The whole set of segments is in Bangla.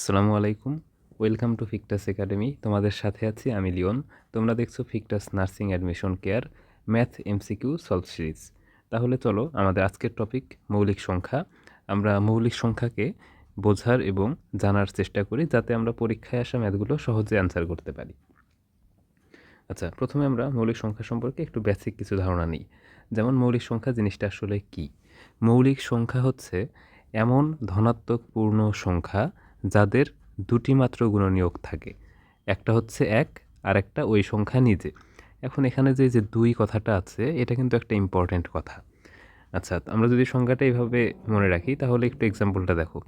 আসসালামু আলাইকুম। ওয়েলকাম টু ফিকটাস একাডেমি তোমাদের সাথে আছি আমি লিওন। তোমরা দেখছ ফিকটাস nursing admission care math MCQ solve series তাহলে চলো আমাদের আজকের টপিক মৌলিক সংখ্যা। আমরা মৌলিক সংখ্যাকে বোঝার এবং জানার চেষ্টা করি যাতে আমরা পরীক্ষায় আসা ম্যাথগুলো সহজে অ্যান্সার করতে পারি। আচ্ছা প্রথমে আমরা মৌলিক সংখ্যা সম্পর্কে একটু বেসিক কিছু ধারণা নিই। যেমন মৌলিক সংখ্যা জিনিসটা আসলে কি? মৌলিক সংখ্যা হচ্ছে এমন ধনাত্মক পূর্ণ সংখ্যা যাদের দুটি মাত্র গুণনীয়ক থাকে। একটা হচ্ছে এক, আর একটা ওই সংখ্যা নিজে। এখন এখানে যে যে দুই কথাটা আছে, এটা কিন্তু একটা ইম্পর্ট্যান্ট কথা। আচ্ছা আমরা যদি সংখ্যাটা এইভাবে মনে রাখি, তাহলে একটু এক্সাম্পলটা দেখো।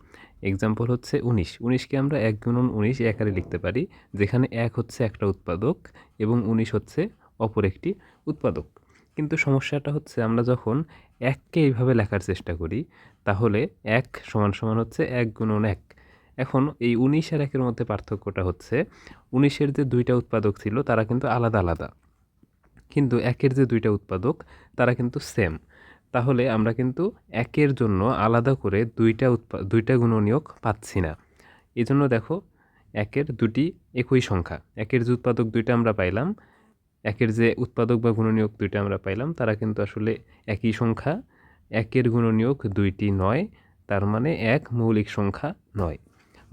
এক্সাম্পল হচ্ছে উনিশ। উনিশকে আমরা এক গুণন উনিশ একারে লিখতে পারি, যেখানে এক হচ্ছে একটা উৎপাদক এবং উনিশ হচ্ছে অপর একটি উৎপাদক। কিন্তু সমস্যাটা হচ্ছে, আমরা যখন এককে এইভাবে লেখার চেষ্টা করি, তাহলে এক সমান সমান হচ্ছে এক গুণন এক। এখন এই উনিশ আর একের মধ্যে পার্থক্যটা হচ্ছে, উনিশের যে দুইটা উৎপাদক ছিল, তারা কিন্তু আলাদা আলাদা। কিন্তু একের যে দুইটা উৎপাদক, তারা কিন্তু সেম তাহলে আমরা কিন্তু একের জন্য আলাদা করে দুইটা উৎপা, দুইটা গুণনীয়ক পাচ্ছি না। এই জন্য দেখো, একের দুটি একই সংখ্যা। একের যে উৎপাদক দুইটা আমরা পাইলাম, একের যে উৎপাদক বা গুণনীয়ক দুইটা আমরা পাইলাম, তারা কিন্তু আসলে একই সংখ্যা। একের গুণনীয়ক দুইটি নয়, তার মানে এক মৌলিক সংখ্যা নয়।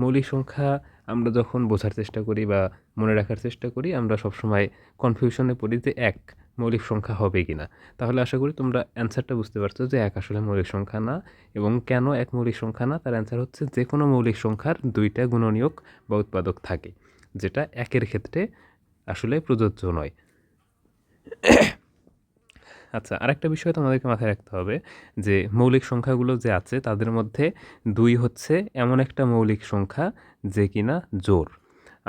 মৌলিক সংখ্যা আমরা যখন বোঝার চেষ্টা করি বা মনে রাখার চেষ্টা করি, আমরা সবসময় কনফিউশনে পড়ি যে এক মৌলিক সংখ্যা হবে কি না তাহলে আশা করি তোমরা অ্যান্সারটা বুঝতে পারছ যে এক আসলে মৌলিক সংখ্যা না এবং কেন এক মৌলিক সংখ্যা না? তার অ্যান্সার হচ্ছে যে কোনো মৌলিক সংখ্যার দুইটা গুণনীয়ক বা উৎপাদক থাকে, যেটা একের ক্ষেত্রে আসলে প্রযোজ্য নয়। আচ্ছা আরেকটা বিষয় তোমাদেরকে মাথায় রাখতে হবে যে মৌলিক সংখ্যাগুলো যে আছে তাদের মধ্যে দুই হচ্ছে এমন একটা মৌলিক সংখ্যা যে কিনা জোর।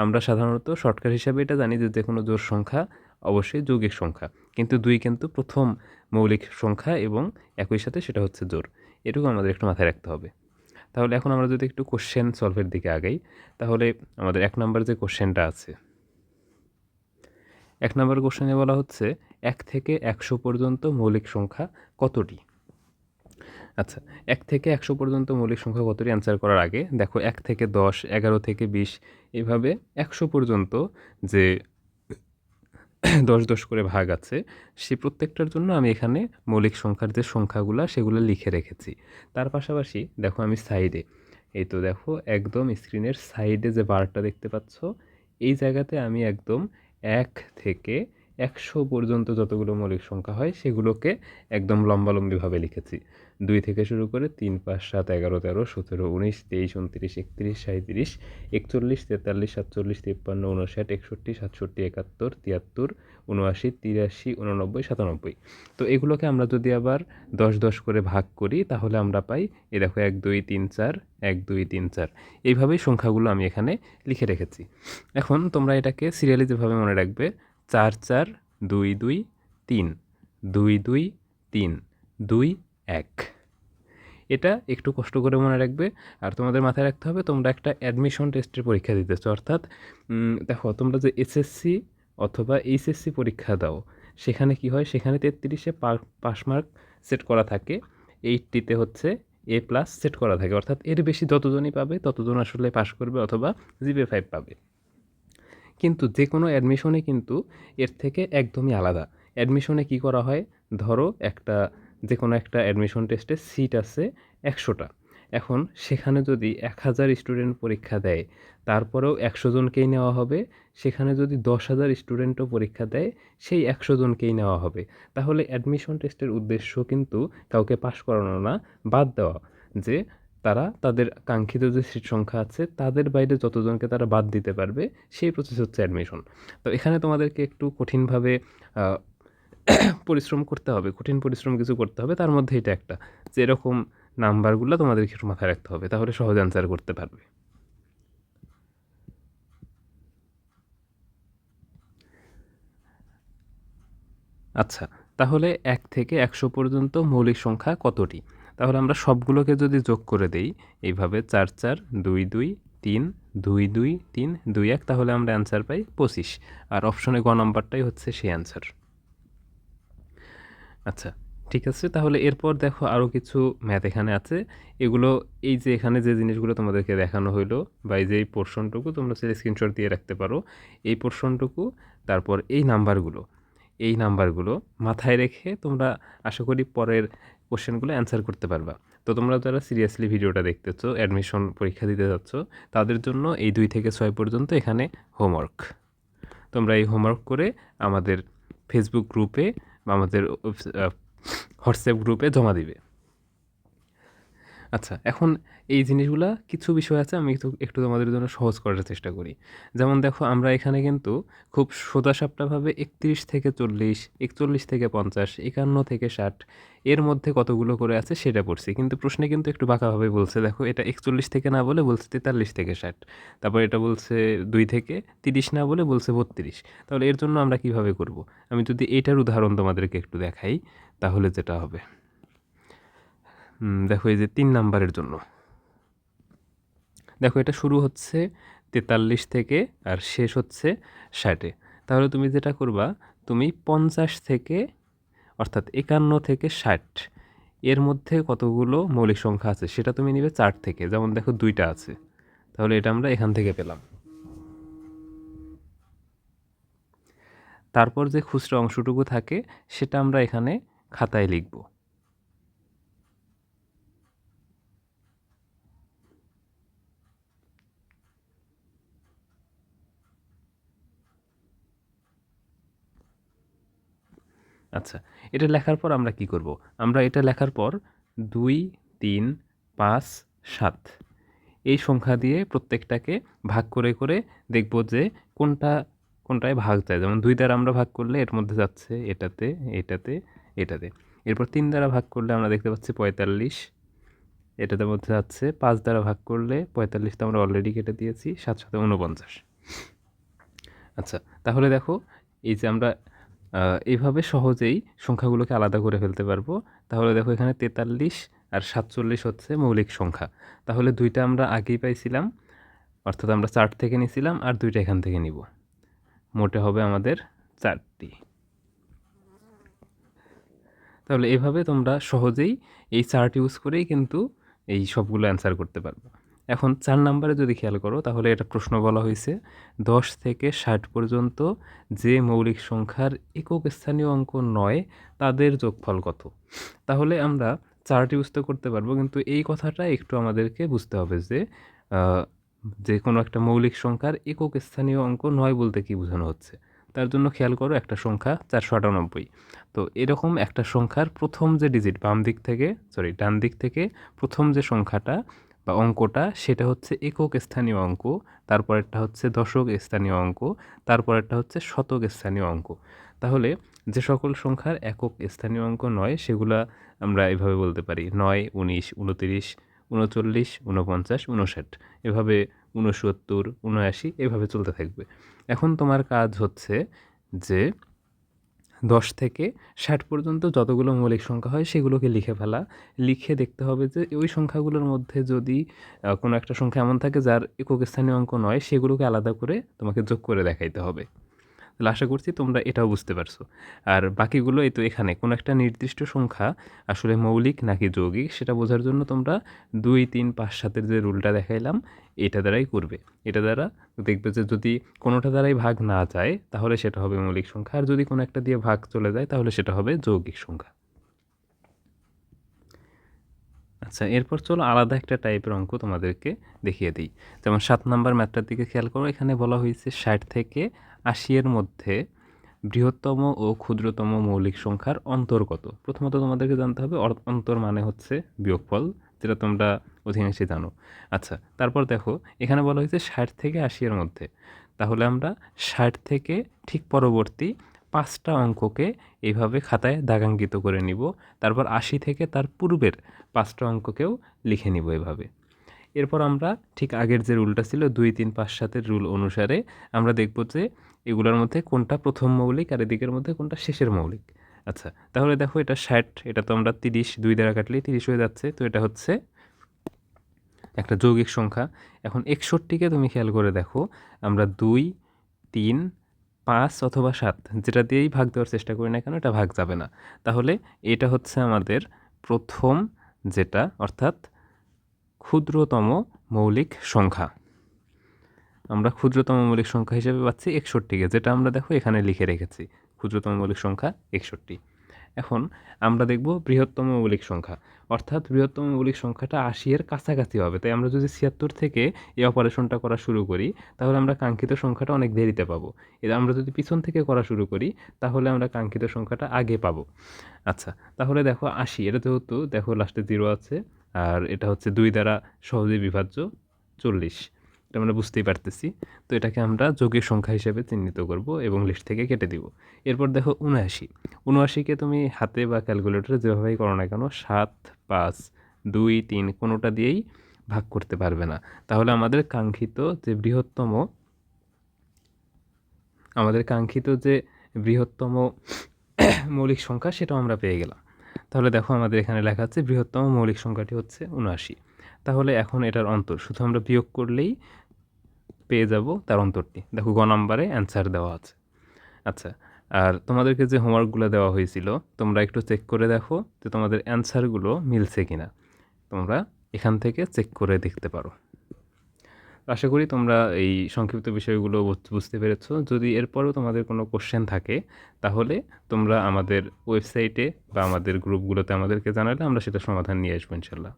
আমরা সাধারণত শর্টকাট হিসাবে এটা জানি যে যে কোনো জোর সংখ্যা অবশ্যই যৌগিক সংখ্যা, কিন্তু দুই কিন্তু প্রথম মৌলিক সংখ্যা এবং একই সাথে সেটা হচ্ছে জোর। এটুকু আমাদের একটু মাথায় রাখতে হবে। তাহলে এখন আমরা যদি একটু কোশ্চেন সলভের দিকে আগাই, তাহলে আমাদের এক নম্বর যে কোশ্চেনটা আছে, এক নম্বর কোশ্চেনে বলা হচ্ছে এক থেকে একশো পর্যন্ত মৌলিক সংখ্যা কতটি? আচ্ছা এক থেকে একশো পর্যন্ত মৌলিক সংখ্যা কতটি অ্যান্সার করার আগে? দেখো, এক থেকে দশ, এগারো থেকে বিশ, এভাবে একশো পর্যন্ত যে দশ দশ করে ভাগ আছে, সে প্রত্যেকটার জন্য আমি এখানে মৌলিক সংখ্যার যে সংখ্যাগুলো, সেগুলো লিখে রেখেছি। তার পাশাপাশি দেখো আমি সাইডে এই তো দেখো, একদম স্ক্রিনের সাইডে যে বারটা দেখতে পাচ্ছ, এই জায়গাতে আমি একদম এক থেকে একশো পর্যন্ত যতগুলো মৌলিক সংখ্যা হয়, সেগুলোকে একদম লম্বালম্বিভাবে লিখেছি। দুই থেকে শুরু করে তিন, পাঁচ, সাত, এগারো, তেরো, সতেরো, উনিশ, তেইশ, উনত্রিশ, একত্রিশ সাঁত্রিশ একচল্লিশ, তেতাল্লিশ, সাতচল্লিশ, তিপ্পান্ন উনষাট একষট্টি, সাতষট্টি, একাত্তর, তিয়াত্তর উনআশি তিরাশি উননব্বই সাতানব্বই। তো এগুলোকে আমরা যদি আবার দশ দশ করে ভাগ করি, তাহলে আমরা পাই, এ দেখো, এক, দুই, তিন, চার, এক, দুই, তিন, চার। এইভাবেই সংখ্যাগুলো আমি এখানে লিখে রেখেছি। এখন তোমরা এটাকে সিরিয়ালি যেভাবে মনে রাখবে চার চার দুই দুই তিন, দুই দুই তিন, দুই এক। এটা একটু কষ্ট করে মনে রাখবে। আর তোমাদের মাথায় রাখতে হবে, তোমরা একটা অ্যাডমিশন টেস্টের পরীক্ষা দিতেছো। অর্থাৎ দেখো, তোমরা যে এসএসসি অথবা এইচএসসি পরীক্ষা দাও, সেখানে কি হয়? সেখানে তেত্রিশে পাস মার্ক সেট করা থাকে। এইটটিতে হচ্ছে এ প্লাস সেট করা থাকে। অর্থাৎ এর বেশি যতজনই পাবে, ততজন আসলে পাস করবে অথবা জিপে ফাইভ পাবে। কিন্তু যে কোনো অ্যাডমিশনে কিন্তু এর থেকে একদমই আলাদা। অ্যাডমিশনে কি করা হয়? ধরো একটা যে কোনো একটা অ্যাডমিশন টেস্টে সিট আছে একশোটা এখন সেখানে যদি এক হাজার স্টুডেন্ট পরীক্ষা দেয়, তারপরেও একশো জনকেই নেওয়া হবে। সেখানে যদি দশ হাজার স্টুডেন্টও পরীক্ষা দেয়, সেই একশো জনকেই নেওয়া হবে। তাহলে অ্যাডমিশন টেস্টের উদ্দেশ্য কিন্তু কাউকে পাশ করানো না, বাদ দেওয়া। যে তারা তাদের কাঙ্ক্ষিত যে সিট সংখ্যা আছে, তাদের বাইরে যতজনকে তারা বাদ দিতে পারবে, সেই প্রসেস হচ্ছে অ্যাডমিশন তো এখানে তোমাদেরকে একটু কঠিনভাবে পরিশ্রম করতে হবে, কঠিন পরিশ্রম কিছু করতে হবে, তার মধ্যে এটা একটা, যে এরকম নাম্বারগুলো তোমাদেরকে একটু মাথায় রাখতে হবে, তাহলে সহজ অ্যান্সার করতে পারবে। আচ্ছা তাহলে এক থেকে একশো পর্যন্ত মৌলিক সংখ্যা কতটি? তাহলে আমরা সবগুলোকে যদি যোগ করে দেই, এইভাবে চার চার, দুই দুই, তিন, দুই দুই, তিন, দুই, এক, তাহলে আমরা অ্যান্সার পাই পঁচিশ। আর অপশনে গ নাম্বারটাই হচ্ছে সেই অ্যান্সার আচ্ছা ঠিক আছে, তাহলে এরপর দেখো আরও কিছু ম্যাথ এখানে আছে। এগুলো এই যে এখানে যে জিনিসগুলো তোমাদেরকে দেখানো হইল বা এই যে এই পোর্শনটুকু তোমরা সেটা স্ক্রিনশট দিয়ে রাখতে পারো। এই পোর্শনটুকু তারপর এই নাম্বারগুলো এই নাম্বারগুলো মাথায় রেখে তোমরা আশা করি পরের কোশ্চেনগুলো অ্যান্সার করতে পারবা। তো তোমরা যারা সিরিয়াসলি ভিডিওটা দেখতেছো, অ্যাডমিশন পরীক্ষা দিতে যাচ্ছ, তাদের জন্য এই দুই থেকে ছয় পর্যন্ত এখানে হোমওয়ার্ক। তোমরা এই হোমওয়ার্ক করে আমাদের ফেসবুক গ্রুপে বা আমাদের হোয়াটসঅ্যাপ গ্রুপে জমা দিবে। আচ্ছা এখন এই জিনিসগুলা কিছু বিষয় আছে আমি একটু একটু তোমাদের জন্য সহজ করার চেষ্টা করি। যেমন দেখো, আমরা এখানে কিন্তু খুব সোজাসাপটাভাবে একত্রিশ থেকে চল্লিশ, একচল্লিশ থেকে পঞ্চাশ, একান্ন থেকে ষাট, এর মধ্যে কতগুলো করে আছে সেটা পড়ছি। কিন্তু প্রশ্নে কিন্তু একটু বাঁকাভাবে বলছে, দেখো এটা একচল্লিশ থেকে না বলে বলছে তেতাল্লিশ থেকে ষাট, তারপর এটা বলছে দুই থেকে তিরিশ না বলে বলছে বত্রিশ। তাহলে এর জন্য আমরা কীভাবে করব? আমি যদি এটার উদাহরণ তোমাদেরকে একটু দেখাই, তাহলে যেটা হবে। দেখো এই যে তিন নাম্বারের জন্য। দেখো এটা শুরু হচ্ছে তেতাল্লিশ থেকে আর শেষ হচ্ছে ষাটে। তাহলে তুমি যেটা করবা, তুমি পঞ্চাশ থেকে অর্থাৎ একান্ন থেকে ষাট, এর মধ্যে কতগুলো মৌলিক সংখ্যা আছে সেটা তুমি নিবে চার থেকে, যেমন দেখো দুইটা আছে। তাহলে এটা আমরা এখান থেকে পেলাম। তারপর যে খুচরা অংশটুকু থাকে, সেটা আমরা এখানে খাতায় লিখব। আচ্ছা এটা লেখার পর আমরা কি করব? আমরা এটা লেখার পর দুই, তিন, পাঁচ, সাত এই সংখ্যা দিয়ে প্রত্যেকটাকে ভাগ করে করে দেখব যে কোনটা, কোনটায় ভাগ যায়। যেমন দুই দ্বারা আমরা ভাগ করলে এর মধ্যে যাচ্ছে এটাতে এটাতে এটাতে। এরপর তিন দ্বারা ভাগ করলে আমরা দেখতে পাচ্ছি পঁয়তাল্লিশ। এটাতে মধ্যে যাচ্ছে পাঁচ দ্বারা ভাগ করলে পঁয়তাল্লিশ তো আমরা অলরেডি কেটে দিয়েছি, সাত সাথে উনপঞ্চাশ আচ্ছা তাহলে দেখো এই যে আমরা এইভাবে সহজেই সংখ্যাগুলোকে আলাদা করে ফেলতে পারব। তাহলে দেখো এখানে তেতাল্লিশ আর সাতচল্লিশ হচ্ছে মৌলিক সংখ্যা। তাহলে দুইটা আমরা আগেই পাইছিলাম, অর্থাৎ আমরা চার থেকে নিছিলাম আর দুইটা এখান থেকে নিব। মোটে হবে আমাদের চারটি। তাহলে এভাবে তোমরা সহজেই এই চার্ট ইউজ করেই কিন্তু এই সবগুলো অ্যান্সার করতে পারবে। এখন চার নাম্বারে যদি খেয়াল করো, তাহলে এটা প্রশ্ন বলা হয়েছে, দশ থেকে ষাট পর্যন্ত যে মৌলিক সংখ্যার একক স্থানীয় অঙ্ক নয়, তাদের যোগফল কত? তাহলে আমরা চারটি বুঝতে করতে পারব, কিন্তু এই কথাটা একটু আমাদেরকে বুঝতে হবে যে যে কোনো একটা মৌলিক সংখ্যার একক স্থানীয় অঙ্ক নয় বলতে কি বোঝানো হচ্ছে? তার জন্য খেয়াল করো, একটা সংখ্যা চারশো আটানব্বই। তো এরকম একটা সংখ্যার প্রথম যে ডিজিট বাম দিক থেকে সরি ডান দিক থেকে প্রথম যে সংখ্যাটা বা অঙ্কটা, সেটা হচ্ছে একক স্থানীয় অঙ্ক, তারপরেরটা হচ্ছে দশক স্থানীয় অঙ্ক, তারপরেরটা হচ্ছে শতক স্থানীয় অঙ্ক। তাহলে যে সকল সংখ্যার একক স্থানীয় অঙ্ক নয়, সেগুলা আমরা এভাবে বলতে পারি। নয়, উনিশ, উনতিরিশ, উনচল্লিশ, উনপঞ্চাশ, উনষাট। এভাবে উনসত্তর, উনআশি, এভাবে চলতে থাকবে। এখন তোমার কাজ হচ্ছে যে দশ থেকে ষাট পর্যন্ত যতগুলো মৌলিক সংখ্যা হয় সেগুলোকে লিখে ফেলা। লিখে দেখতে হবে যে ওই সংখ্যাগুলোর মধ্যে যদি কোনো একটা সংখ্যা এমন থাকে যার একক স্থানীয় অঙ্ক নয়, সেগুলোকে আলাদা করে তোমাকে যোগ করে দেখাইতে হবে। তাহলে আশা করছি তোমরা এটাও বুঝতে পারছ। আর বাকিগুলো এই তো এখানে, কোনো একটা নির্দিষ্ট সংখ্যা আসলে মৌলিক নাকি যৌগিক, সেটা বোঝার জন্য তোমরা দুই, তিন, পাঁচ, সাতের যে রুলটা দেখাইলাম, এটা দ্বারাই করবে। এটা দ্বারা দেখবে যে যদি কোনোটা দ্বারাই ভাগ না যায়, তাহলে সেটা হবে মৌলিক সংখ্যা, আর যদি কোনো একটা দিয়ে ভাগ চলে যায়, তাহলে সেটা হবে যৌগিক সংখ্যা। আচ্ছা এরপর চলো আলাদা একটা টাইপের অঙ্ক তোমাদেরকে দেখিয়ে দিই। যেমন সাত নাম্বার ম্যাথটার দিকে খেয়াল করো, এখানে বলা হয়েছে ষাট থেকে আশি এর মধ্যে বৃহত্তম ও ক্ষুদ্রতম মৌলিক সংখ্যার অন্তর কত? প্রথমত তোমাদেরকে জানতে হবে অন্তর মানে হচ্ছে বিয়োগফল, যেটা তোমরা অধিকাংশই জানো। আচ্ছা তারপর দেখো, এখানে বলা হয়েছে ষাট থেকে আশি এর মধ্যে। তাহলে আমরা ষাট থেকে ঠিক পরবর্তী পাঁচটা অঙ্ককে এইভাবে খাতায় দাগাঙ্কিত করে নিব। তারপর আশি থেকে তার পূর্বের পাঁচটা অঙ্ককেও লিখে নিব এভাবে। এরপর আমরা ঠিক আগের যে রুলটা ছিল, দুই, তিন, পাঁচ, সাতের রুল অনুসারে আমরা দেখব যে এগুলোর মধ্যে কোনটা প্রথম মৌলিক আর এদিকের মধ্যে কোনটা শেষের মৌলিক। আচ্ছা তাহলে দেখো এটা ষাট, এটা তো আমরা তিরিশ, দুই দ্বারা কাটলে তিরিশ হয়ে যাচ্ছে। তো এটা হচ্ছে একটা যৌগিক সংখ্যা। এখন একষট্টিকে তুমি খেয়াল করে দেখো, আমরা দুই, তিন পাঁচ অথবা সাত, যেটা দিয়েই ভাগ দেওয়ার চেষ্টা করি না কেন, এটা ভাগ যাবে না। তাহলে এটা হচ্ছে আমাদের প্রথম যেটা, অর্থাৎ ক্ষুদ্রতম মৌলিক সংখ্যা। আমরা ক্ষুদ্রতম মৌলিক সংখ্যা হিসেবে পাচ্ছি একষট্টিকে, যেটা আমরা দেখো এখানে লিখে রেখেছি। ক্ষুদ্রতম মৌলিক সংখ্যা একষট্টি। এখন আমরা দেখব বৃহত্তম মৌলিক সংখ্যা। অর্থাৎ বৃহত্তম মৌলিক সংখ্যাটা আশি এর কাছাকাছি হবে। তাই আমরা যদি ছিয়াত্তর থেকে এই অপারেশনটা করা শুরু করি, তাহলে আমরা কাঙ্ক্ষিত সংখ্যাটা অনেক দেরিতে পাবো। এটা আমরা যদি পিছন থেকে করা শুরু করি, তাহলে আমরা কাঙ্ক্ষিত সংখ্যাটা আগে পাবো। আচ্ছা তাহলে দেখো আশি, এটা যেহেতু দেখো লাস্টে জিরো আছে, আর এটা হচ্ছে দুই দ্বারা সহজেই বিভাজ্য চল্লিশ। এটা আমরা বুঝতেই পারতেছি। তো এটাকে আমরা যোগের সংখ্যা হিসেবে চিহ্নিত করব এবং লিস্ট থেকে কেটে দিব। এরপর দেখো উনআশি। উনআশিকে তুমি হাতে বা ক্যালকুলেটরে যেভাবেই করো না কেন, সাত, পাঁচ, দুই, তিন কোনোটা দিয়েই ভাগ করতে পারবে না। তাহলে আমাদের কাঙ্ক্ষিত যে বৃহত্তম, আমাদের কাঙ্ক্ষিত যে বৃহত্তম মৌলিক সংখ্যা সেটাও আমরা পেয়ে গেলাম। তাহলে দেখো আমাদের এখানে লেখা আছে বৃহত্তম মৌলিক সংখ্যাটি হচ্ছে উনআশি। তাহলে এখন এটার অন্তর, শুধু আমরা বিয়োগ করলেই পেয়ে যাব তার অন্তরটি। দেখো, গ নাম্বারে অ্যান্সার দেওয়া আছে। আচ্ছা আর তোমাদেরকে যে হোমওয়ার্কগুলো দেওয়া হয়েছিল, তোমরা একটু চেক করে দেখো যে তোমাদের অ্যান্সারগুলো মিলছে কি না তোমরা এখান থেকে চেক করে দেখতে পারো। আশা করি তোমরা এই সংক্ষিপ্ত বিষয়গুলো বুঝতে পেরেছ। যদি এরপরও তোমাদের কোনো কোশ্চেন থাকে, তাহলে তোমরা আমাদের ওয়েবসাইটে বা আমাদের গ্রুপগুলোতে আমাদেরকে জানালে আমরা সেটা সমাধান নিয়ে আসব, ইনশাল্লাহ।